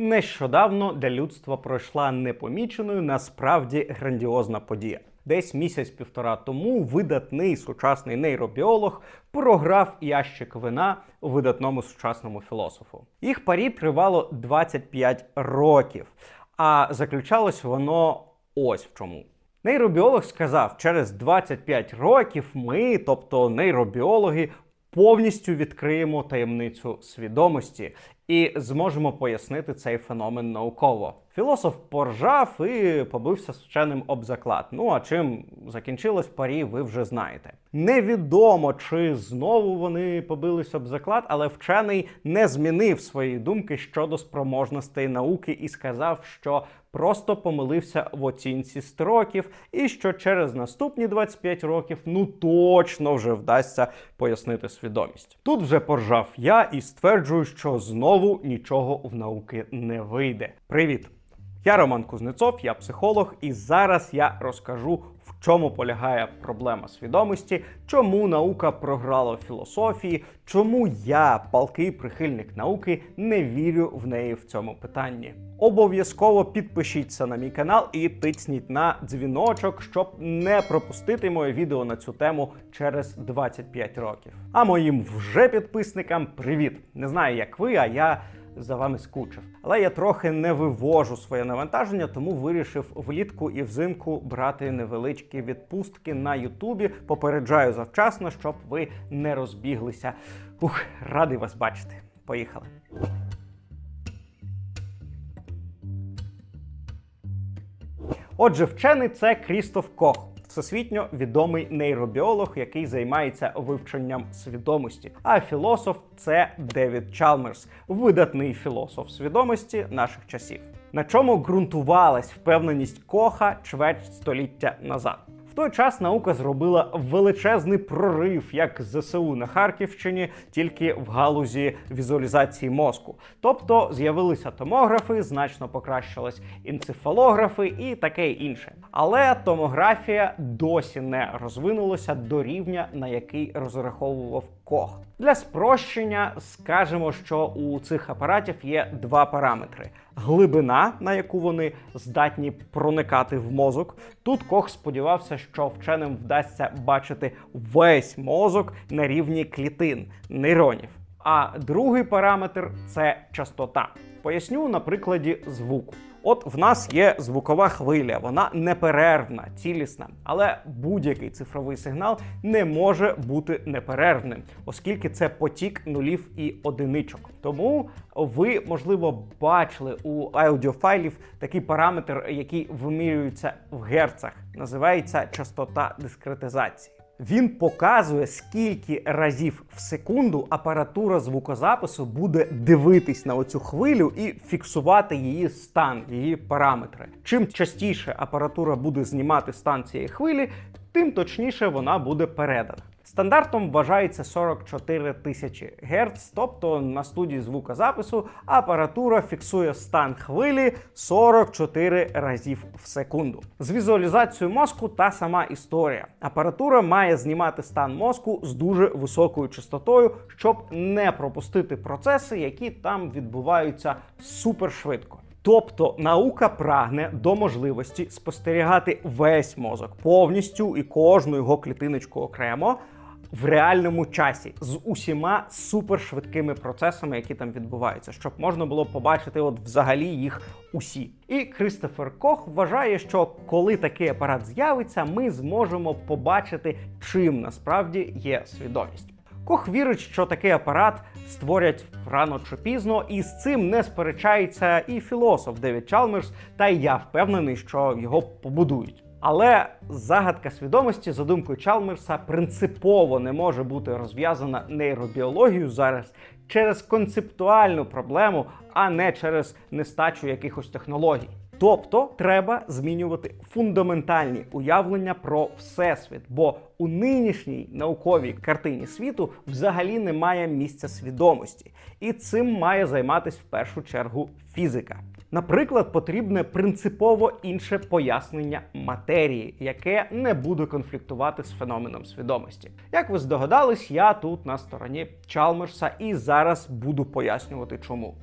Нещодавно для людства пройшла непоміченою насправді грандіозна подія. Десь місяць-півтора тому видатний сучасний нейробіолог програв ящик вина видатному сучасному філософу. Їх парі тривало 25 років, а заключалось воно ось в чому. Нейробіолог сказав, через 25 років ми, тобто нейробіологи, повністю відкриємо таємницю свідомості і зможемо пояснити цей феномен науково. Філософ поржав і побився з вченим об заклад. Ну а чим закінчилось парі, ви вже знаєте. Невідомо, чи знову вони побились об заклад, але вчений не змінив свої думки щодо спроможностей науки і сказав, що просто помилився в оцінці строків, і що через наступні 25 років ну точно вже вдасться пояснити свідомість. Тут вже поржав я і стверджую, що знову нічого в науки не вийде. Привіт! Я Роман Кузнецов, я психолог, і зараз я розкажу, в чому полягає проблема свідомості, чому наука програла філософії, чому я, палкий прихильник науки, не вірю в неї в цьому питанні. Обов'язково підпишіться на мій канал і тисніть на дзвіночок, щоб не пропустити моє відео на цю тему через 25 років. А моїм вже підписникам привіт! Не знаю, як ви, а я за вами скучив. Але я трохи не вивожу своє навантаження, тому вирішив влітку і взимку брати невеличкі відпустки на Ютубі. Попереджаю завчасно, щоб ви не розбіглися. Ух, радий вас бачити. Поїхали. Отже, вчений це Крістоф Кох. Всесвітньо відомий нейробіолог, який займається вивченням свідомості. А філософ це Девід Чалмерс, видатний філософ свідомості наших часів. На чому ґрунтувалась впевненість Коха чверть століття назад. В той час наука зробила величезний прорив, як ЗСУ на Харківщині, тільки в галузі візуалізації мозку. Тобто з'явилися томографи, значно покращились енцефалографи і таке інше. Але томографія досі не розвинулася до рівня, на який розраховував Кох. Для спрощення скажемо, що у цих апаратів є два параметри: глибина, на яку вони здатні проникати в мозок. Тут Кох сподівався, що вченим вдасться бачити весь мозок на рівні клітин нейронів. А другий параметр це частота. Поясню на прикладі звуку. От в нас є звукова хвиля, вона неперервна, цілісна, але будь-який цифровий сигнал не може бути неперервним, оскільки це потік нулів і одиничок. Тому ви, можливо, бачили у аудіофайлів такий параметр, який вимірюється в герцах, називається частота дискретизації. Він показує, скільки разів в секунду апаратура звукозапису буде дивитись на оцю хвилю і фіксувати її стан, її параметри. Чим частіше апаратура буде знімати стан цієї хвилі, тим точніше вона буде передана. Стандартом вважається 44 тисячі Гц, тобто на студії звукозапису апаратура фіксує стан хвилі 44 разів в секунду. З візуалізацією мозку та сама історія. Апаратура має знімати стан мозку з дуже високою частотою, щоб не пропустити процеси, які там відбуваються супершвидко. Тобто наука прагне до можливості спостерігати весь мозок повністю і кожну його клітиночку окремо в реальному часі з усіма супершвидкими процесами, які там відбуваються, щоб можна було побачити от взагалі їх усі. І Кристофер Кох вважає, що коли такий апарат з'явиться, ми зможемо побачити, чим насправді є свідомість. Кох вірить, що такий апарат створять рано чи пізно, і з цим не сперечається і філософ Девід Чалмерс, та й я впевнений, що його побудують. Але загадка свідомості, за думкою Чалмерса, принципово не може бути розв'язана нейробіологією зараз через концептуальну проблему, а не через нестачу якихось технологій. Тобто треба змінювати фундаментальні уявлення про всесвіт, бо у нинішній науковій картині світу взагалі немає місця свідомості, і цим має займатися в першу чергу фізика. Наприклад, потрібне принципово інше пояснення матерії, яке не буде конфліктувати з феноменом свідомості. Як ви здогадались, я тут на стороні Чалмерса і зараз буду пояснювати, чому.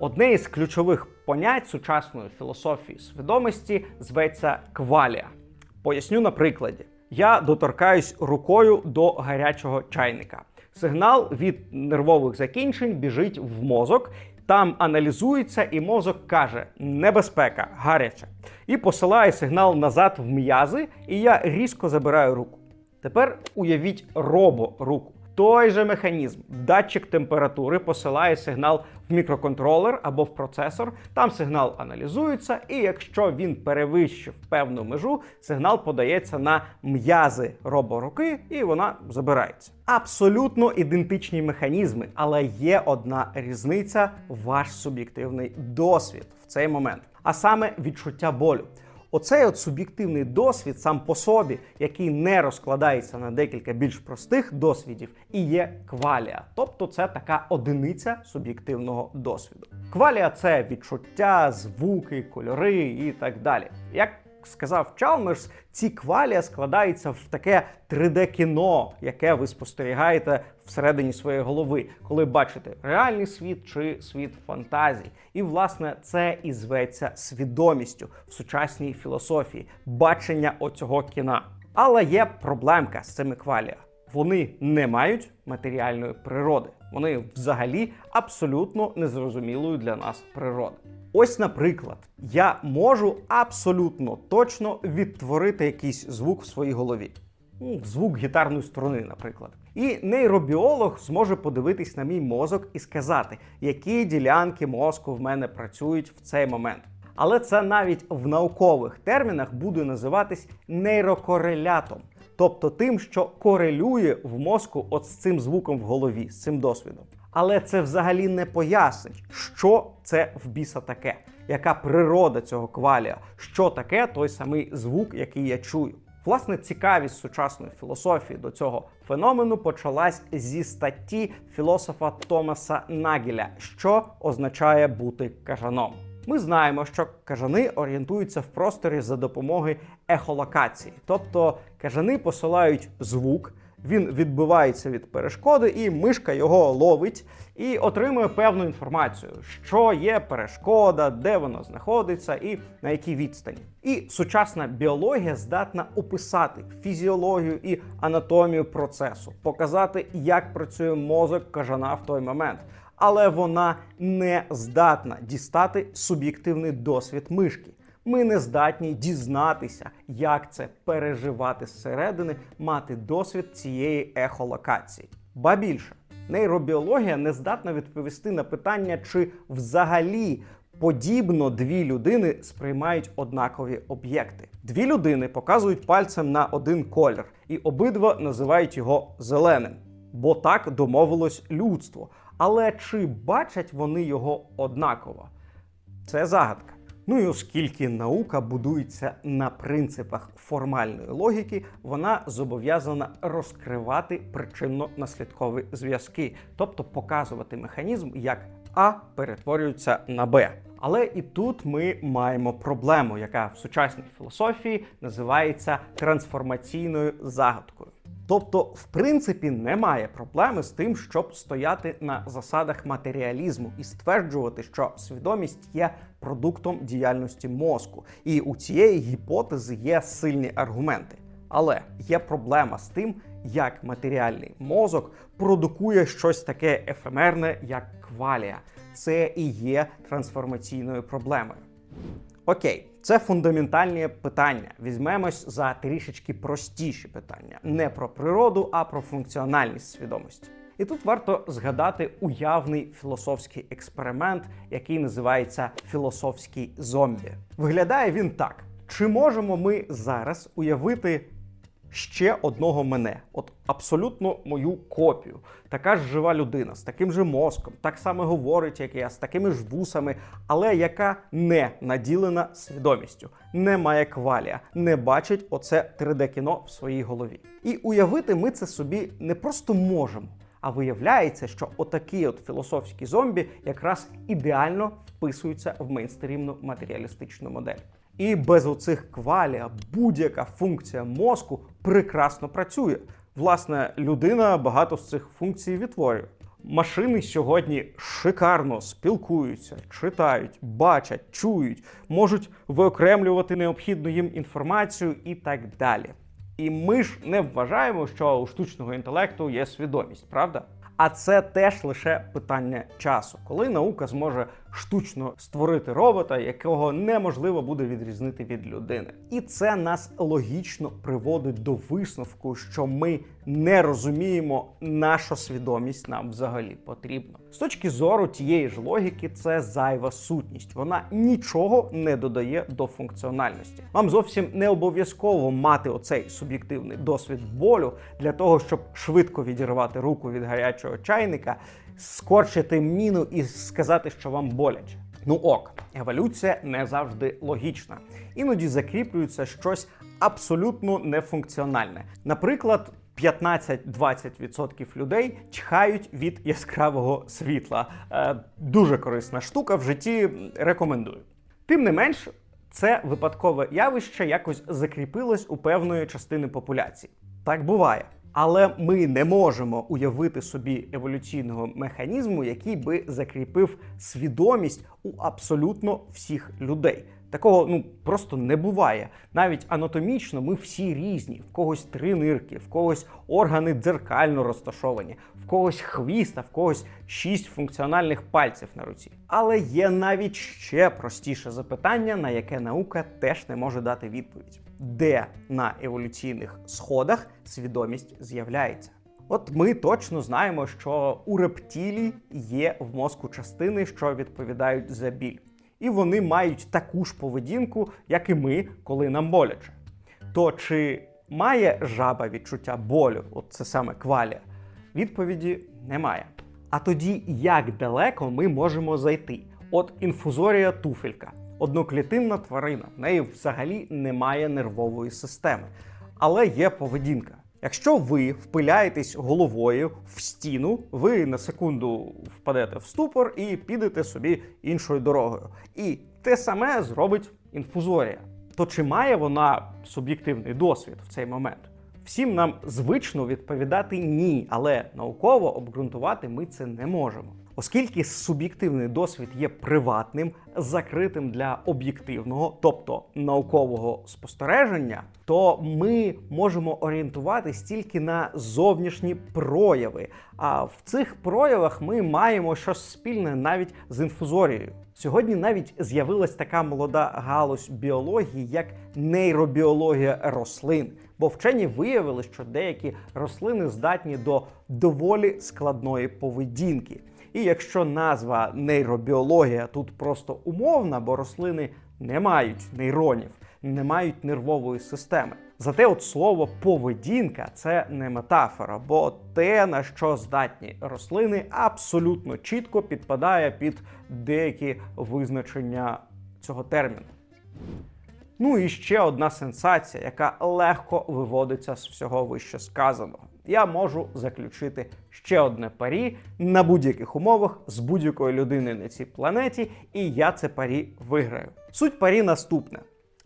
Одне із ключових понять сучасної філософії свідомості зветься квалія. Поясню на прикладі. Я доторкаюсь рукою до гарячого чайника. Сигнал від нервових закінчень біжить в мозок, там аналізується, і мозок каже: небезпека, гаряче. І посилає сигнал назад в м'язи, і я різко забираю руку. Тепер уявіть робо-руку. Той же механізм, датчик температури посилає сигнал в мікроконтролер або в процесор. Там сигнал аналізується, і якщо він перевищив певну межу, сигнал подається на м'язи роборуки, і вона забирається. Абсолютно ідентичні механізми, але є одна різниця: ваш суб'єктивний досвід в цей момент, а саме відчуття болю. Оцей от суб'єктивний досвід сам по собі, який не розкладається на декілька більш простих досвідів, і є квалія. Тобто це така одиниця суб'єктивного досвіду. Квалія це відчуття, звуки, кольори і так далі. Як сказав Чалмерс, ці квалія складаються в таке 3D-кіно, яке ви спостерігаєте всередині своєї голови, коли бачите реальний світ чи світ фантазій. І, власне, це і зветься свідомістю в сучасній філософії, бачення оцього кіна. Але є проблемка з цими квалія. Вони не мають матеріальної природи. Вони взагалі абсолютно незрозумілою для нас природи. Ось, наприклад, я можу абсолютно точно відтворити якийсь звук в своїй голові. Ну, Звук гітарної струни, наприклад. І нейробіолог зможе подивитись на мій мозок і сказати, які ділянки мозку в мене працюють в цей момент. Але це навіть в наукових термінах буде називатись нейрокорелятом, тобто тим, що корелює в мозку от з цим звуком в голові, з цим досвідом. Але це взагалі не пояснить, що це в біса таке, яка природа цього квалія, що таке той самий звук, який я чую. Власне, цікавість сучасної філософії до цього феномену почалась зі статті філософа Томаса Нагеля, що означає бути кажаном. Ми знаємо, що кажани орієнтуються в просторі за допомогою ехолокації, тобто кажани посилають звук. Він відбивається від перешкоди, і мишка його ловить і отримує певну інформацію, що є перешкода, де воно знаходиться і на якій відстані. І сучасна біологія здатна описати фізіологію і анатомію процесу, показати, як працює мозок кажана в той момент. Але вона не здатна дістати суб'єктивний досвід мишки. Ми не здатні дізнатися, як це переживати зсередини, мати досвід цієї ехолокації. Ба більше, нейробіологія не здатна відповісти на питання, чи взагалі подібно дві людини сприймають однакові об'єкти. Дві людини показують пальцем на один колір, і обидва називають його зеленим, бо так домовилось людство. Але чи бачать вони його однаково? Це загадка. Ну і оскільки наука будується на принципах формальної логіки, вона зобов'язана розкривати причинно-наслідкові зв'язки, тобто показувати механізм, як А перетворюється на Б. Але і тут ми маємо проблему, яка в сучасній філософії називається трансформаційною загадкою. Тобто, в принципі, немає проблеми з тим, щоб стояти на засадах матеріалізму і стверджувати, що свідомість є продуктом діяльності мозку, і у цієї гіпотези є сильні аргументи. Але є проблема з тим, як матеріальний мозок продукує щось таке ефемерне, як квалія. Це і є трансформаційною проблемою. Окей, це фундаментальні питання. Візьмемось за трішечки простіші питання, не про природу, а про функціональність свідомості. І тут варто згадати уявний філософський експеримент, який називається філософський зомбі. Виглядає він так: чи можемо ми зараз уявити ще одного мене, от абсолютно мою копію. Така ж жива людина з таким же мозком, так само говорить, як я, з такими ж вусами, але яка не наділена свідомістю, не має квалія, не бачить оце 3D-кіно в своїй голові. І уявити ми це собі не просто можемо. А виявляється, що отакі от філософські зомбі якраз ідеально вписуються в мейнстрімну матеріалістичну модель. І без оцих квалія будь-яка функція мозку прекрасно працює. Власне, людина багато з цих функцій відтворює. Машини сьогодні шикарно спілкуються, читають, бачать, чують, можуть виокремлювати необхідну їм інформацію і так далі. І ми ж не вважаємо, що у штучного інтелекту є свідомість, правда? А це теж лише питання часу, коли наука зможе штучно створити робота, якого неможливо буде відрізнити від людини. І це нас логічно приводить до висновку, що ми не розуміємо, наша свідомість нам взагалі потрібна. З точки зору тієї ж логіки, це зайва сутність. Вона нічого не додає до функціональності. Вам зовсім не обов'язково мати оцей суб'єктивний досвід болю для того, щоб швидко відірвати руку від гарячого чайника, скорчити міну і сказати, що вам боляче. Ну ок, еволюція не завжди логічна. Іноді закріплюється щось абсолютно нефункціональне. Наприклад. 15-20% людей чхають від яскравого світла. Е, дуже корисна штука в житті. Рекомендую. Тим не менш, це випадкове явище якось закріпилось у певної частини популяції. Так буває. Але ми не можемо уявити собі еволюційного механізму, який би закріпив свідомість у абсолютно всіх людей. Такого ну просто не буває. Навіть анатомічно ми всі різні. В когось три нирки, в когось органи дзеркально розташовані, в когось хвіст, а в когось шість функціональних пальців на руці. Але є навіть ще простіше запитання, на яке наука теж не може дати відповідь: де на еволюційних сходах свідомість з'являється? От ми точно знаємо, що у рептилій є в мозку частини, що відповідають за біль і вони мають таку ж поведінку, як і ми, коли нам боляче. То чи має жаба відчуття болю, от це саме квалія? Відповіді немає. А тоді як далеко ми можемо зайти? От інфузорія туфелька, одноклітинна тварина, в неї взагалі немає нервової системи, але є поведінка. Якщо ви впиляєтесь головою в стіну, ви на секунду впадете в ступор і підете собі іншою дорогою. І те саме зробить інфузорія. То чи має вона суб'єктивний досвід в цей момент? Всім нам звично відповідати ні, але науково обґрунтувати ми це не можемо. Оскільки суб'єктивний досвід є приватним, закритим для об'єктивного, тобто наукового спостереження, то ми можемо орієнтуватись тільки на зовнішні прояви. А в цих проявах ми маємо щось спільне навіть з інфузорією. Сьогодні навіть з'явилась така молода галузь біології, як нейробіологія рослин. Бо вчені виявили, що деякі рослини здатні до доволі складної поведінки. І якщо назва нейробіологія тут просто умовна, бо рослини не мають нейронів, не мають нервової системи. Зате от слово поведінка це не метафора, бо те, на що здатні рослини, абсолютно чітко підпадає під деякі визначення цього терміну. Ну і ще одна сенсація, яка легко виводиться з всього вище сказаного. Я можу заключити ще одне парі на будь-яких умовах з будь-якою людиною на цій планеті, і я це парі виграю. Суть парі наступне: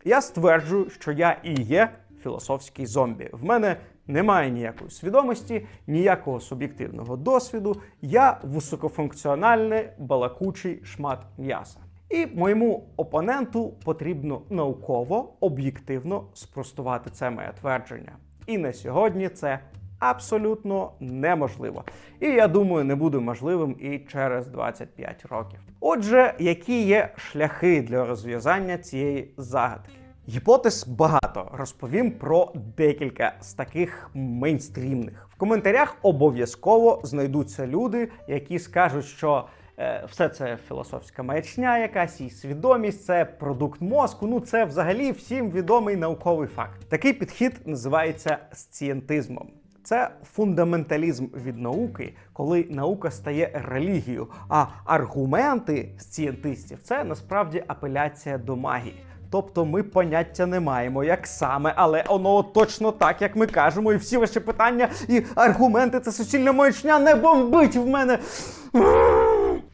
я стверджую, що я і є філософський зомбі. В мене немає ніякої свідомості, ніякого суб'єктивного досвіду. Я високофункціональний балакучий шмат м'яса. І моєму опоненту потрібно науково, об'єктивно спростувати це моє твердження. І на сьогодні це абсолютно неможливо. І я думаю, не буде можливим і через 25 років. Отже, які є шляхи для розв'язання цієї загадки? Гіпотез багато. Розповім про декілька з таких мейнстрімних. В коментарях обов'язково знайдуться люди, які скажуть, що е, все це філософська маячня, якась і свідомість, це продукт мозку. Ну це взагалі всім відомий науковий факт. Такий підхід називається сцієнтизмом. Це фундаменталізм від науки, коли наука стає релігією. А аргументи сцієнтистів це насправді апеляція до магії. Тобто ми поняття не маємо, як саме, але воно точно так, як ми кажемо, і всі ваші питання і аргументи це суцільна маячня не бомбить в мене.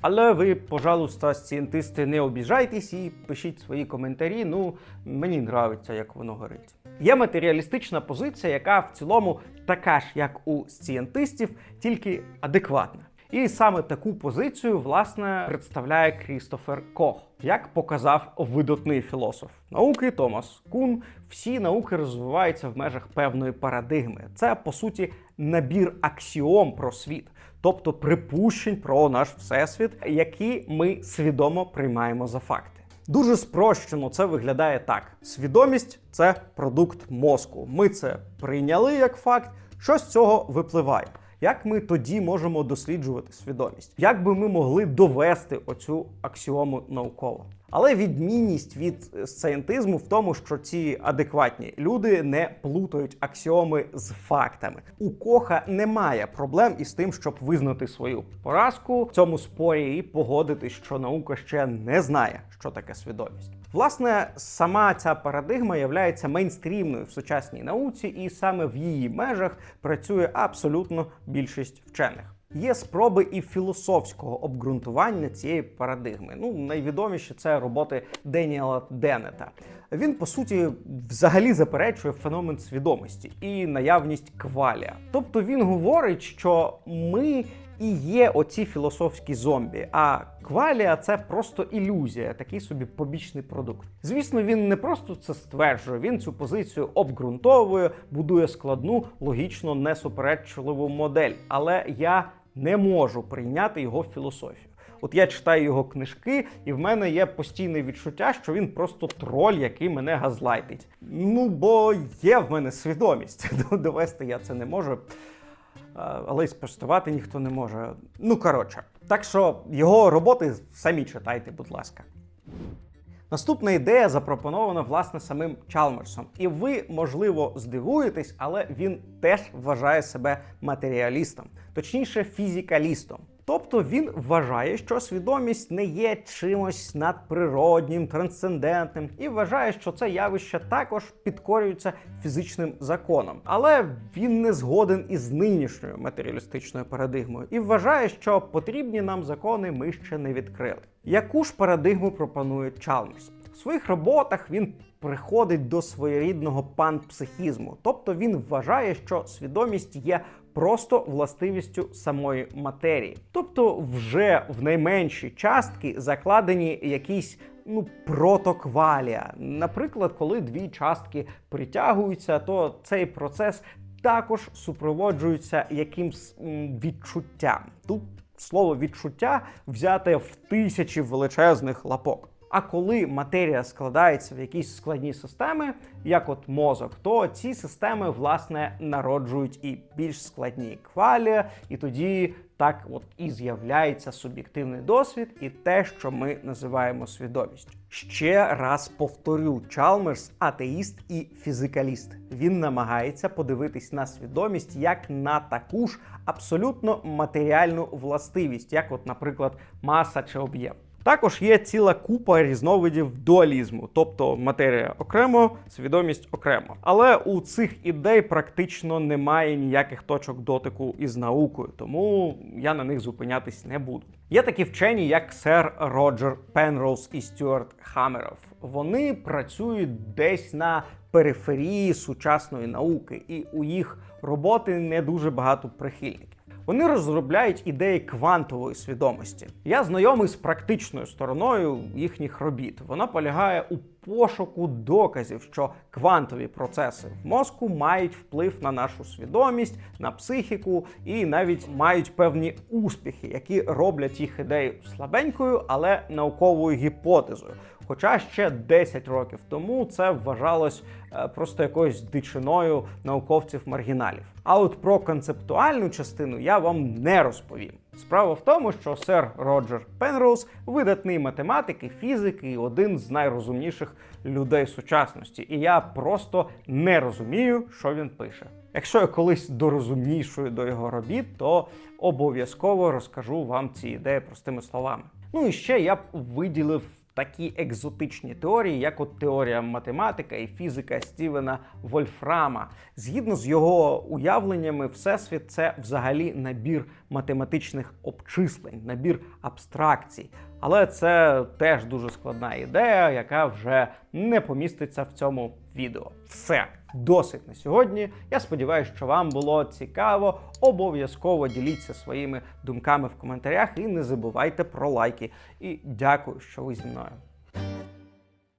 Але ви, пожалуйста, сцієнтисти, не обіжайтесь і пишіть свої коментарі. Ну, мені нравиться, як воно горить. Є матеріалістична позиція, яка в цілому така ж, як у сцієнтистів, тільки адекватна. І саме таку позицію власне представляє Крістофер Кох, як показав видатний філософ науки Томас Кун. Всі науки розвиваються в межах певної парадигми. Це по суті набір аксіом про світ, тобто припущень про наш всесвіт, які ми свідомо приймаємо за факти. Дуже спрощено це виглядає так: свідомість це продукт мозку. Ми це прийняли як факт. Що з цього випливає? Як ми тоді можемо досліджувати свідомість? Як би ми могли довести оцю аксіому науково? Але відмінність від сцієнтизму в тому, що ці адекватні люди не плутають аксіоми з фактами. У Коха немає проблем із тим, щоб визнати свою поразку в цьому спорі і погодитись, що наука ще не знає, що таке свідомість. Власне, сама ця парадигма є мейнстрімною в сучасній науці, і саме в її межах працює абсолютно більшість вчених. Є спроби і філософського обґрунтування цієї парадигми. Ну, найвідоміші це роботи Деніела Деннета. Він по суті взагалі заперечує феномен свідомості і наявність квалія. Тобто він говорить, що ми і є оці філософські зомбі. А квалія це просто ілюзія, такий собі побічний продукт. Звісно, він не просто це стверджує, він цю позицію обґрунтовує, будує складну, логічно несуперечливу модель. Але я не можу прийняти його філософію. От я читаю його книжки, і в мене є постійне відчуття, що він просто троль, який мене газлайтить. Ну бо є в мене свідомість. Довести я це не можу але й спростувати ніхто не може. Ну коротше, так що його роботи самі читайте, будь ласка. Наступна ідея запропонована власне самим Чалмерсом, і ви, можливо, здивуєтесь, але він теж вважає себе матеріалістом, точніше, фізикалістом. Тобто він вважає, що свідомість не є чимось надприроднім, трансцендентним, і вважає, що це явище також підкорюється фізичним законом. Але він не згоден із нинішньою матеріалістичною парадигмою і вважає, що потрібні нам закони ми ще не відкрили. Яку ж парадигму пропонує Чалмерс? В своїх роботах він приходить до своєрідного панпсихізму, тобто він вважає, що свідомість є просто властивістю самої матерії. Тобто, вже в найменші частки закладені якісь ну протоквалія. Наприклад, коли дві частки притягуються, то цей процес також супроводжується якимсь відчуттям. Тут слово відчуття взяте в тисячі величезних лапок. А коли матерія складається в якісь складні системи, як от мозок, то ці системи власне народжують і більш складні квалі, і тоді так от і з'являється суб'єктивний досвід, і те, що ми називаємо свідомістю. Ще раз повторю: Чалмерс атеїст і фізикаліст. Він намагається подивитись на свідомість як на таку ж абсолютно матеріальну властивість, як, от, наприклад, маса чи об'єм. Також є ціла купа різновидів дуалізму, тобто матерія окремо, свідомість окремо. Але у цих ідей практично немає ніяких точок дотику із наукою, тому я на них зупинятись не буду. Є такі вчені, як сер Роджер Пенроуз і Стюарт Хамеров. Вони працюють десь на периферії сучасної науки, і у їх роботи не дуже багато прихильників. Вони розробляють ідеї квантової свідомості. Я знайомий з практичною стороною їхніх робіт. Вона полягає у пошуку доказів, що квантові процеси в мозку мають вплив на нашу свідомість, на психіку і навіть мають певні успіхи, які роблять їх ідею слабенькою, але науковою гіпотезою. Хоча ще 10 років тому це вважалось е, просто якоюсь дичиною науковців-маргіналів. А от про концептуальну частину я вам не розповім. Справа в тому, що сер Роджер Пенроуз видатний математик і фізик і один з найрозумніших людей сучасності. І я просто не розумію, що він пише. Якщо я колись дорозумнішую до його робіт, то обов'язково розкажу вам ці ідеї простими словами. Ну і ще я б виділив такі екзотичні теорії, як от теорія математика і фізика Стівена Вольфрама. Згідно з його уявленнями, всесвіт це взагалі набір математичних обчислень, набір абстракцій. Але це теж дуже складна ідея, яка вже не поміститься в цьому відео. Все досить на сьогодні. Я сподіваюся, що вам було цікаво. Обов'язково діліться своїми думками в коментарях і не забувайте про лайки. І дякую, що ви зі мною.